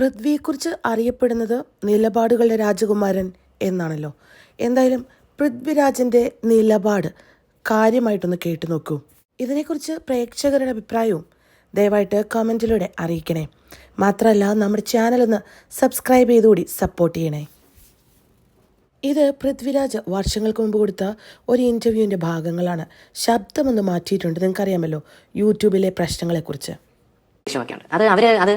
പൃഥ്വിയെക്കുറിച്ച് അറിയപ്പെടുന്നത് നിലപാടുകളുടെ രാജകുമാരൻ എന്നാണല്ലോ. എന്തായാലും പൃഥ്വിരാജിന്റെ നിലപാട് കാര്യമായിട്ടൊന്ന് കേട്ടു നോക്കൂ. ഇതിനെക്കുറിച്ച് പ്രേക്ഷകരുടെ അഭിപ്രായവും ദയവായിട്ട് കമന്റിലൂടെ അറിയിക്കണേ. മാത്രമല്ല നമ്മുടെ ചാനലൊന്ന് സബ്സ്ക്രൈബ് ചെയ്തുകൂടി സപ്പോർട്ട് ചെയ്യണേ. ഇത് പൃഥ്വിരാജ് വർഷങ്ങൾക്ക് മുമ്പ് കൊടുത്ത ഒരു ഇന്റർവ്യൂവിന്റെ ഭാഗങ്ങളാണ്. ശബ്ദമൊന്ന് മാറ്റിയിട്ടുണ്ട്. നിങ്ങൾക്കറിയാമല്ലോ യൂട്യൂബിലെ പ്രശ്നങ്ങളെക്കുറിച്ച്. വിഷയമൊക്കെയുണ്ട്. അത് അവർ അത്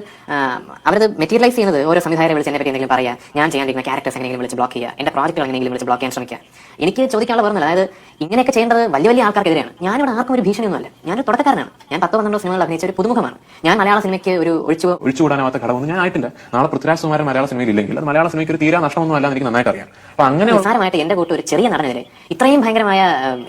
അവരത് മെറ്റീരിയലൈസ് ചെയ്യുന്നത് ഓരോ സംവിധായകരെ വിളിച്ച് എന്നെ പറ്റി എന്തെങ്കിലും പറയാ. ഞാൻ ചെയ്യാണ്ടിരിക്കുന്ന ക്യാരക്ടേഴ്സ് എങ്ങനെയെങ്കിലും വിളിച്ച് ബ്ലോക്ക് ചെയ്യുക. എന്റെ പ്രോജക്റ്റുകൾ എങ്ങനെയെങ്കിലും വിളിച്ച് ബ്ലോക്ക് ചെയ്യാൻ ശ്രമിക്കുക. എനിക്ക് ചോദിക്കാനുള്ള പറഞ്ഞത് അതായത് ഇങ്ങനെയൊക്കെ ചെയ്യേണ്ടത് വലിയ വലിയ ആൾക്കാർക്കെതിരെയാണ്. ഞാനിവിടെ ആർക്കും ഒരു ഭീഷണിയൊന്നുമല്ല. ഞാനൊരു തുടക്കക്കാരനാണ്. ഞാൻ പത്ത് പന്ത്രണ്ടോ സിനിമകൾ അഭിനയിച്ച ഒരു പുതുമുഖമാണ്. ഞാൻ മലയാള സിനിമയ്ക്ക് ഒരു ഒഴിച്ചു ഒഴിച്ചുകൂടാനാവാത്ത ഘടകമൊന്നും ഞാൻ ആയിട്ടില്ല. നാളെ പൃഥ്വിരാജ് സുമാരൻ മലയാള സിനിമയിൽ ഇല്ലെങ്കിൽ അത് മലയാള സിനിമയ്ക്ക് ഒരു തീരാ നഷ്ടമൊന്നും അല്ല എനിക്ക് നന്നായിട്ട് അറിയാം. അപ്പൊ അങ്ങനെ നിസ്സാരമായിട്ട് എന്റെ കൂട്ട് ഒരു ചെറിയ നടനെതിരെ ഇത്രയും ഭയങ്കരമായ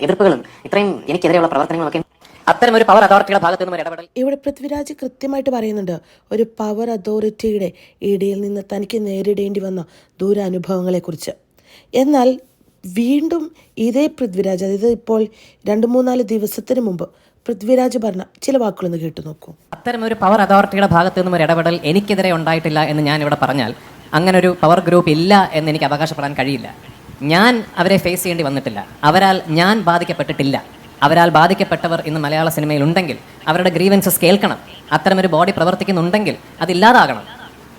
എതിർപ്പുകളും ഇത്രയും എനിക്കെതിരെയുള്ള പ്രവർത്തനങ്ങളൊക്കെ അത്തരം ഒരു പവർ അതോറിറ്റിയുടെ ഭാഗത്ത് നിന്നും ഇടപെടൽ. ഇവിടെ പൃഥ്വിരാജ് കൃത്യമായിട്ട് പറയുന്നുണ്ട്. ഒരു പവർ അതോറിറ്റിയുടെ ഇടയിൽ നിന്ന് തനിക്ക് നേരിടേണ്ടി വന്ന ദൂരാനുഭവങ്ങളെക്കുറിച്ച്. എന്നാൽ വീണ്ടും ഇതേ പൃഥ്വിരാജ് അതായത് ഇപ്പോൾ രണ്ട് മൂന്നാൽ ദിവസത്തിന് മുമ്പ് പൃഥ്വിരാജ് പറഞ്ഞ ചില വാക്കുകളൊന്ന് കേട്ടു നോക്കൂ. അത്തരം ഒരു പവർ അതോറിറ്റിയുടെ ഭാഗത്ത് നിന്നും ഒരു ഇടപെടൽ എനിക്കെതിരെ ഉണ്ടായിട്ടില്ല എന്ന് ഞാൻ ഇവിടെ പറഞ്ഞാൽ അങ്ങനെ ഒരു പവർ ഗ്രൂപ്പ് ഇല്ല എന്ന് എനിക്ക് അവകാശപ്പെടാൻ കഴിയില്ല. ഞാൻ അവരെ ഫേസ് ചെയ്യേണ്ടി വന്നിട്ടില്ല. അവരാൽ ഞാൻ ബാധിക്കപ്പെട്ടിട്ടില്ല. അവരാൽ ബാധിക്കപ്പെട്ടവർ ഇന്ന് മലയാള സിനിമയിൽ ഉണ്ടെങ്കിൽ അവരുടെ ഗ്രീവൻസസ് കേൾക്കണം. അത്തരമൊരു ബോഡി പ്രവർത്തിക്കുന്നുണ്ടെങ്കിൽ അതില്ലാതാകണം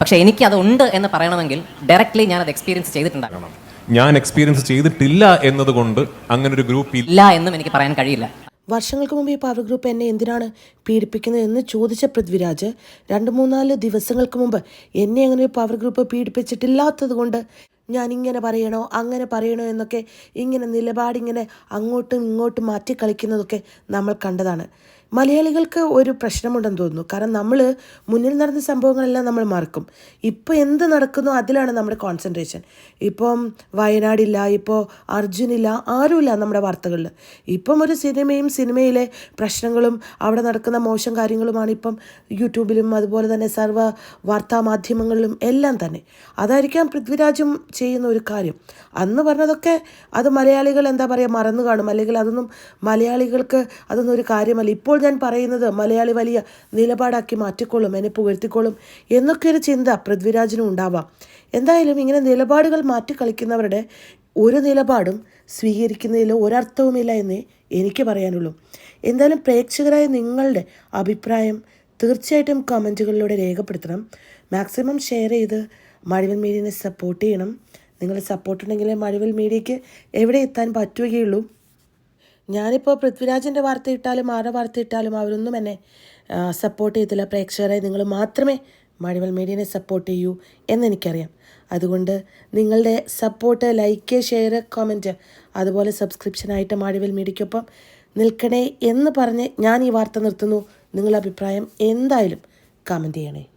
പക്ഷേ എനിക്ക് അത് ഉണ്ട് എന്ന് പറയണമെങ്കിൽ ഡയറക്റ്റ്ലി ഞാൻ അത് എക്സ്പീരിയൻസ് ചെയ്തിട്ടുണ്ടാകണം. ഞാൻ എക്സ്പീരിയൻസ് ചെയ്തിട്ടില്ല എന്നതുകൊണ്ട് അങ്ങനെ ഒരു ഗ്രൂപ്പ് ഇല്ല. ഇല്ല എന്നും എനിക്ക് പറയാൻ കഴിയില്ല. വർഷങ്ങൾക്ക് മുമ്പ് ഈ പവർ ഗ്രൂപ്പ് എന്നെ എന്തിനാണ് പീഡിപ്പിക്കുന്നത് എന്ന് ചോദിച്ച പൃഥ്വിരാജ് രണ്ട് മൂന്നാൽ ദിവസങ്ങൾക്ക് മുമ്പ് എന്നെ അങ്ങനെ ഒരു പവർ ഗ്രൂപ്പ് പീഡിപ്പിച്ചിട്ടില്ലാത്തത് കൊണ്ട് ഞാൻ ഇങ്ങനെ പറയണോ അങ്ങനെ പറയണോ എന്നൊക്കെ ഇങ്ങനെ നിലപാടിങ്ങനെ അങ്ങോട്ടും ഇങ്ങോട്ടും മാറ്റി കളിക്കുന്നതൊക്കെ നമ്മൾ കണ്ടതാണ്. മലയാളികൾക്ക് ഒരു പ്രശ്നമുണ്ടെന്ന് തോന്നുന്നു. കാരണം നമ്മൾ മുന്നിൽ നടന്ന സംഭവങ്ങളെല്ലാം നമ്മൾ മറക്കും. ഇപ്പോൾ എന്ത് നടക്കുന്നു അതിലാണ് നമ്മുടെ കോൺസെൻട്രേഷൻ ഇപ്പം വയനാടില്ല ഇപ്പോൾ അർജുനില്ല ആരുമില്ല നമ്മുടെ വാർത്തകളിൽ ഇപ്പം ഒരു സിനിമയും സിനിമയിലെ പ്രശ്നങ്ങളും അവിടെ നടക്കുന്ന മോശം കാര്യങ്ങളുമാണ് ഇപ്പം യൂട്യൂബിലും അതുപോലെ തന്നെ സർവ വാർത്താ മാധ്യമങ്ങളിലും എല്ലാം തന്നെ. അതായിരിക്കാം പൃഥ്വിരാജും ചെയ്യുന്ന ഒരു കാര്യം. അന്ന് പറഞ്ഞതൊക്കെ അത് മലയാളികൾ എന്താ പറയുക മറന്നു കാണും. അല്ലെങ്കിൽ അതൊന്നും മലയാളികൾക്ക് അതൊന്നും ഒരു കാര്യമല്ല. ഇപ്പോൾ ഞാൻ പറയുന്നത് മലയാളി വലിയ നിലപാടാക്കി മാറ്റിക്കൊള്ളും എന്നെ പുകഴ്ത്തിക്കൊള്ളും എന്നൊക്കെ ഒരു ചിന്ത പൃഥ്വിരാജിനും ഉണ്ടാവാം. എന്തായാലും ഇങ്ങനെ നിലപാടുകൾ മാറ്റി കളിക്കുന്നവരുടെ ഒരു നിലപാടും സ്വീകരിക്കുന്നതിൽ ഒരർത്ഥവുമില്ല എന്നേ എനിക്ക് പറയാനുള്ളൂ. എന്തായാലും പ്രേക്ഷകരായ നിങ്ങളുടെ അഭിപ്രായം തീർച്ചയായിട്ടും കമന്റുകളിലൂടെ രേഖപ്പെടുത്തണം. മാക്സിമം ഷെയർ ചെയ്ത് മഴവിൽ മീഡിയനെ സപ്പോർട്ട് ചെയ്യണം. നിങ്ങളുടെ സപ്പോർട്ട് ഉണ്ടെങ്കിലേ മഴവിൽ മീഡിയയ്ക്ക് എവിടെ എത്താൻ പറ്റുകയുള്ളൂ. ഞാനിപ്പോൾ പൃഥ്വിരാജിന്റെ വാർത്ത ഇട്ടാലും ആരുടെ വാർത്ത ഇട്ടാലും അവരൊന്നും എന്നെ സപ്പോർട്ട് ചെയ്തില്ല പ്രേക്ഷകരെ നിങ്ങൾ മാത്രമേ മഴവൽ മീഡിയനെ സപ്പോർട്ട് ചെയ്യൂ എന്നെനിക്കറിയാം. അതുകൊണ്ട് നിങ്ങളുടെ സപ്പോർട്ട് ലൈക്ക് ഷെയർ കമന്റ് അതുപോലെ സബ്സ്ക്രിപ്ഷനായിട്ട് മാടിവൽ മീഡിയയ്ക്കൊപ്പം നിൽക്കണേ എന്ന് പറഞ്ഞ് ഞാൻ ഈ വാർത്ത നിർത്തുന്നു. നിങ്ങളുടെ അഭിപ്രായം എന്തായാലും കമന്റ് ചെയ്യണേ.